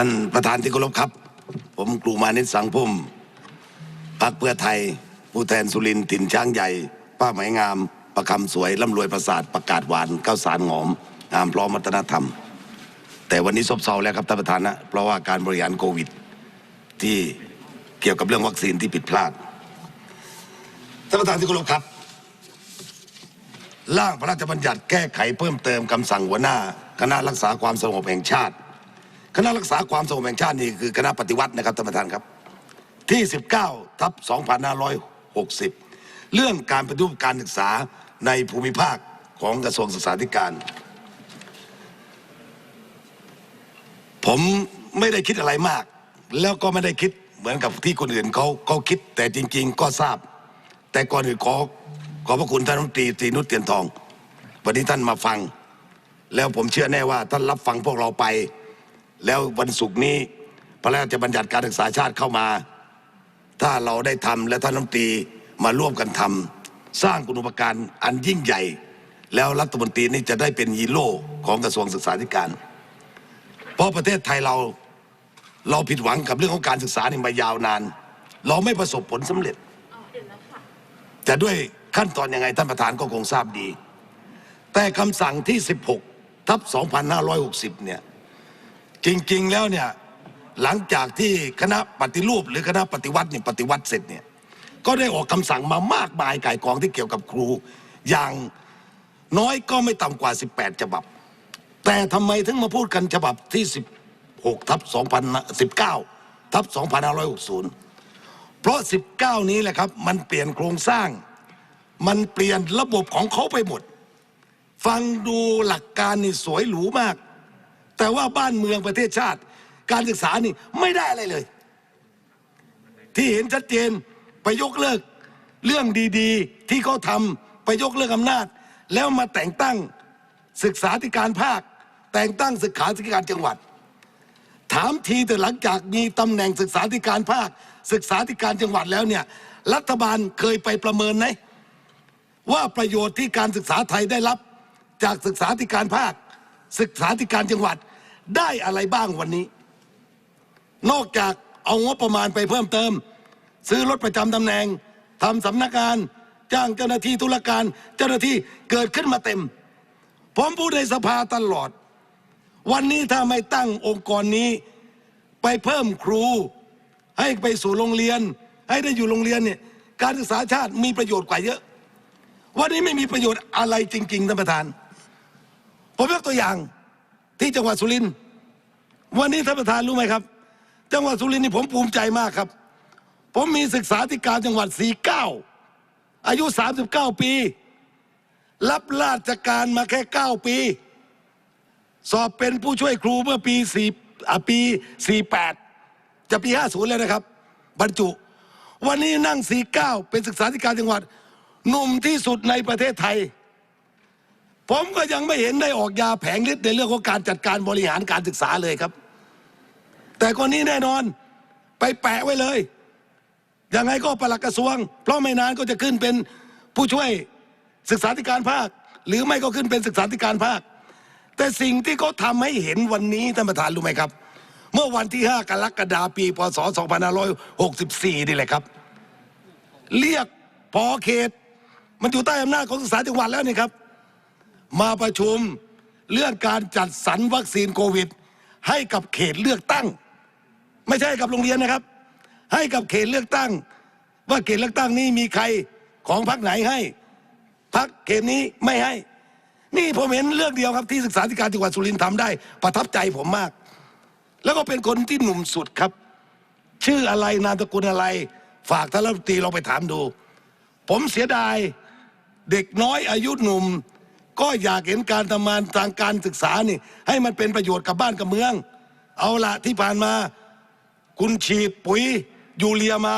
ท่านประธานที่เคารพครับ ผมกลูมานิตสังพุ่มพรรคเพื่อไทย ผู้แทนสุรินทร์ถิ่นช้างใหญ่ ป้าไหมงาม ประคำสวยร่ำรวยประสาทประกาศหวานข้าวสารหอมงามพร้อมวัฒนธรรม แต่วันนี้ซบเซาแล้วครับท่านประธานนะเพราะว่าการบริหารโควิด ที่เกี่ยวกับเรื่องวัคซีนที่ผิดพลาดท่านประธานที่เคารพครับ ร่างพระราชบัญญัติแก้ไขเพิ่มเติมคำสั่งหัวหน้า คณะรักษาความสงบแห่งชาติ คณะรักษาความสงบแห่งชาตินี่คือคณะปฏิวัตินะครับท่านประธานครับ ที่ 19ทับ2560 เรื่องการปฏิรูปการศึกษาในภูมิภาคของกระทรวงศึกษาธิการ ผมไม่ได้คิดอะไรมาก แล้วก็ไม่ได้คิดเหมือนกับที่คนอื่นเขาเขาคิดแต่จริง ๆ ก็ทราบ แต่ก่อนอื่นขอขอบพระคุณท่านรัฐมนตรีตรีนุชเตียนทอง วันนี้ท่านมาฟัง แล้วผมเชื่อแน่ว่าท่านรับฟังพวกเราไป แล้ววันศุกร์นี้พระราชบัญญัติการศึกษาชาติเข้ามา ถ้าเราได้ทำและท่านรัฐมนตรีมาร่วมกันทำสร้างคุณูปการอันยิ่งใหญ่ แล้วรัฐมนตรีนี่จะได้เป็นฮีโร่ของกระทรวงศึกษาธิการ เพราะประเทศไทยเราเราผิดหวังกับเรื่องของการศึกษานี่มายาวนาน เราไม่ประสบผลสำเร็จจะด้วยขั้นตอนยังไงท่านประธานก็คงทราบดี แต่คำสั่งที่ 16 ทับ 2560 เนี่ย จริง ๆ แล้วเนี่ยหลังจากที่คณะปฏิรูป หรือคณะปฏิวัติเนี่ยปฏิวัติเสร็จเนี่ยก็ได้ออกคำสั่งมามากมายไก่กองที่เกี่ยวกับครู อย่างน้อยก็ไม่ต่ำกว่า 18 ฉบับ แต่ทำไมถึงมาพูดกันฉบับที่ 16ทับ2019ทับ2560 เพราะ 19 นี้แหละครับ มันเปลี่ยนโครงสร้าง มันเปลี่ยนระบบของเขาไปหมด ฟังดูหลักการนี่สวยหรูมาก แต่ว่าบ้านเมืองประเทศชาติ การศึกษานี่ไม่ได้อะไรเลย ที่เห็นชัดเจนไปยกเลิกเรื่องดีๆ ที่เขาทำไปยกเลิกอำนาจ แล้วมาแต่งตั้งศึกษาธิการภาค แต่งตั้งศึกษาธิการจังหวัด ถามทีแต่หลังจากมีตำแหน่งศึกษาธิการภาค ศึกษาธิการจังหวัดแล้วเนี่ยรัฐบาลเคยไปประเมินไหมว่าประโยชน์ที่การศึกษาไทยได้รับ จากศึกษาธิการภาค ศึกษาธิการจังหวัด ได้อะไรบ้างวันนี้ นอกจากเอางบประมาณไปเพิ่มเติม ซื้อรถประจำตำแหน่งทำสำนักงานจ้างเจ้าหน้าที่ธุรการ เจ้าหน้าที่เกิดขึ้นมาเต็ม ผมพูดในสภาตลอด วันนี้ถ้าไม่ตั้งองค์กรนี้ ไปเพิ่มครู ให้ไปสู่โรงเรียน ให้ได้อยู่โรงเรียนเนี่ยการศึกษาชาติมีประโยชน์กว่าเยอะ วันนี้ไม่มีประโยชน์อะไรจริง ๆท่านประธาน ผมยกตัวอย่าง ที่จังหวัดสุรินทร์วันนี้ท่านประธานรู้ไหมครับ จังหวัดสุรินทร์นี่ผมภูมิใจมากครับ ผมมีศึกษาธิการจังหวัด49อายุ39ปี รับราชการมาแค่9ปี สอบเป็นผู้ช่วยครูเมื่อปี4อ่ปี48จะปี50แล้วนะครับ บรรจุ วันนี้นั่ง49เป็นศึกษาธิการจังหวัดหนุ่มที่สุดในประเทศไทย ผมก็ยังไม่เห็นได้ออกยาแผงฤทธิ์ในเรื่องของการจัดการบริหารการศึกษาเลยครับ แต่คนนี้แน่นอนไปแปะไว้เลยยังไงก็ปลัดกระทรวง เพราะไม่นานก็จะขึ้นเป็นผู้ช่วยศึกษาธิการภาค หรือไม่ก็ขึ้นเป็นศึกษาธิการภาค แต่สิ่งที่เขาทำให้เห็นวันนี้ท่านประธานรู้ไหมครับ เมื่อวันที่ 5 กรกฎาคมปี พศ 2564 นี่แหละครับ เรียกพอเขต มันอยู่ใต้อำนาจของศึกษาจังหวัดแล้วนี่ครับ มาประชุมเรื่องการจัดสรรวัคซีนโควิด ให้กับเขตเลือกตั้ง ไม่ใช่กับโรงเรียนนะครับ ให้กับเขตเลือกตั้ง ว่าเขตเลือกตั้งนี้มีใครของพรรคไหนให้พรรคเขตนี้ไม่ให้ นี่ผมเห็นเรื่องเดียวครับที่ศึกษาธิการจังหวัดสุรินทร์ทำได้ ประทับใจผมมาก แล้วก็เป็นคนที่หนุ่มสุดครับ ชื่ออะไรนามสกุลอะไร ฝากท่านรัฐมนตรีเราไปถามดู ผมเสียดายเด็กน้อยอายุหนุ่ม ก็อยากเห็นการทำงานทางการศึกษานี่ให้มันเป็นประโยชน์กับบ้านกับเมือง เอาละที่ผ่านมา คุณฉีดปุ๋ยยูเรียมา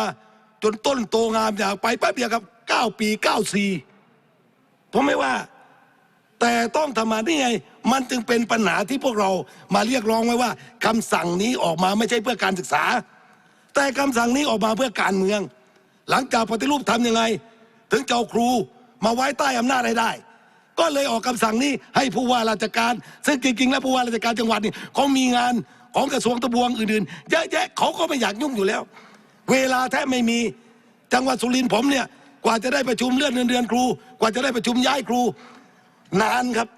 จนต้นโตงามอยากไปแป๊บเดียวครับเก้าปีเก้าสี่ผมไม่ว่า แต่ต้องทำมานี่ไง มันจึงเป็นปัญหาที่พวกเรามาเรียกร้องไว้ว่าคำสั่งนี้ออกมาไม่ใช่เพื่อการศึกษา แต่คำสั่งนี้ออกมาเพื่อการเมือง หลังจากปฏิรูปทำยังไง ถึงจะเอาครูมาไว้ใต้อำนาจให้ได้ ก็เลยออกคำสั่งนี้ให้ผู้ว่าราชการ ซึ่งจริงๆแล้วผู้ว่าราชการจังหวัดนี่เขามีงานของกระทรวงทบวงอื่นๆเยอะแยะเขาก็ไม่อยากยุ่งอยู่แล้ว เวลาแทบไม่มีจังหวัดสุรินทร์ผมเนี่ยกว่าจะได้ประชุมเลื่อนเงินเดือนครู กว่าจะได้ประชุมย้ายครูนานครับ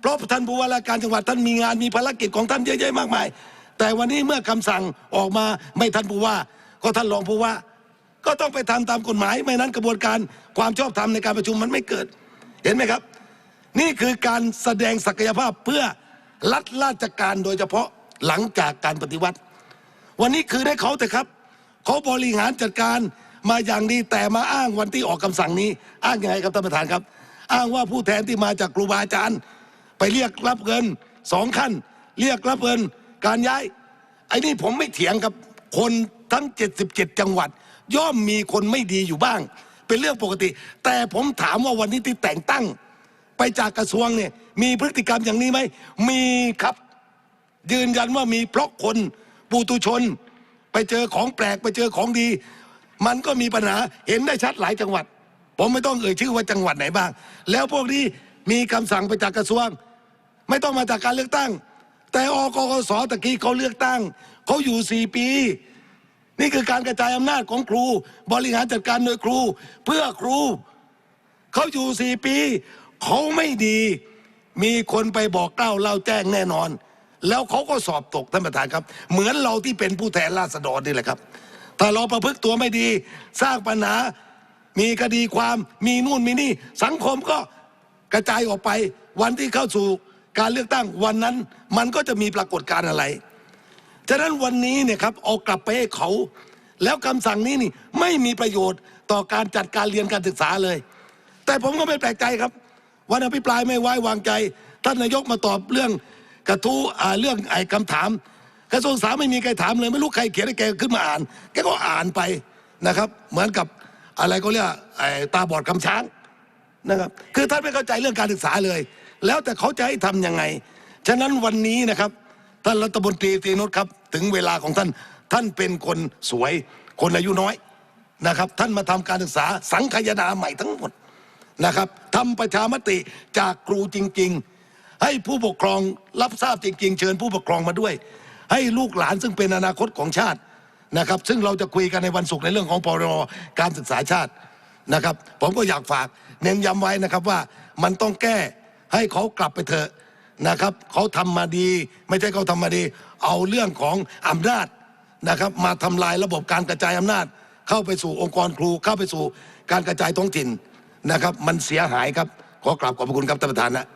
เพราะท่านผู้ว่าราชการจังหวัดท่านมีงานมีภารกิจของท่านเยอะแยะมากมาย แต่วันนี้เมื่อคำสั่งออกมาไม่ท่านผู้ว่า ก็ท่านรองผู้ว่า ก็ต้องไปทำตามกฎหมาย ไม่นั้นกระบวนการความชอบธรรมในการประชุมมันไม่เกิด เห็นไหมครับ นี่คือการแสดงศักยภาพเพื่อรัฐราชการโดยเฉพาะหลังจากการปฏิวัติ วันนี้คือให้เขาเถอะครับ เขาบริหารจัดการมาอย่างดีแต่มาอ้างวันที่ออกคำสั่งนี้ อ้างยังไงครับท่านประธานครับ อ้างว่าผู้แทนที่มาจากครูบาอาจารย์ ไปเรียกรับเงินสองขั้น เรียกรับเงินการย้ายไอ้นี่ผมไม่เถียงครับคนทั้ง 77 จังหวัด ย่อมมีคนไม่ดีอยู่บ้าง เป็นเรื่องปกติ แต่ผมถามว่าวันนี้ที่แต่งตั้ง ไปจากกระทรวงเนี่ยมีพฤติกรรมอย่างนี้ไหมมีครับยืนยันว่ามีเพราะคนปุตุชน ไปเจอของแปลกไปเจอของดี มันก็มีปัญหาเห็นได้ชัดหลายจังหวัด ผมไม่ต้องเอ่ยชื่อว่าจังหวัดไหนบ้าง แล้วพวกนี้มีคำสั่งไปจากกระทรวง ไม่ต้องมาจากการเลือกตั้ง แต่อกกสตะกี้เขาเลือกตั้งเขาอยู่สี่ปี นี่คือการกระจายอำนาจของครู บริหารจัดการโดยครู เพื่อครูเขาอยู่สี่ปี เขาไม่ดีมีคนไปบอกเล่าเล่าแจ้งแน่นอน แล้วเขาก็สอบตกท่านประธานครับ เหมือนเราที่เป็นผู้แทนราษฎรนี่แหละครับ ถ้าเราประพฤติตัวไม่ดี สร้างปัญหา มีคดีความมีนู่นมีนี่ สังคมก็กระจายออกไป วันที่เข้าสู่การเลือกตั้งวันนั้น มันก็จะมีปรากฏการณ์อะไรฉะนั้นวันนี้เนี่ยครับเอากลับไปให้เขา แล้วคำสั่งนี้นี่ไม่มีประโยชน์ต่อการจัดการเรียนการศึกษาเลย แต่ผมก็ไม่แปลกใจครับ วันอภิปรายไม่ไว้วางใจ ท่านนายกมาตอบเรื่องกระทู้เรื่องไอ้คำถาม กระทรวงศึกษาไม่มีใครถามเลย ไม่รู้ใครเขียนให้แกขึ้นมาอ่านแกก็อ่านไปนะครับ เหมือนกับอะไรก็เรียกไอ้ตาบอดคำช้างนะครับ คือท่านไม่เข้าใจเรื่องการศึกษาเลย แล้วแต่เขาจะให้ทำยังไง ฉะนั้นวันนี้นะครับ ท่านรัฐมนตรีตีนุชครับ ถึงเวลาของท่านท่านเป็นคนสวยคนอายุน้อยนะครับ ท่านมาทำการศึกษาสังคายนาใหม่ทั้งหมด นะครับทำประชามติจากครูจริง ๆ ให้ผู้ปกครองรับทราบจริง ๆ เชิญผู้ปกครองมาด้วย ให้ลูกหลานซึ่งเป็นอนาคตของชาตินะครับ ซึ่งเราจะคุยกันในวันศุกร์ในเรื่องของพรการศึกษาชาตินะครับ ผมก็อยากฝากเน้นย้ำไว้นะครับว่ามันต้องแก้ให้เขากลับไปเถอะนะครับเขาทำมาดี ไม่ใช่เขาทำมาดี เอาเรื่องของอำนาจนะครับ มาทำลายระบบการกระจายอำนาจ เข้าไปสู่องค์กรครูเข้าไปสู่การกระจายท้องถิ่น นะครับมันเสียหายครับขอกราบขอบพระคุณครับท่านประธานนะ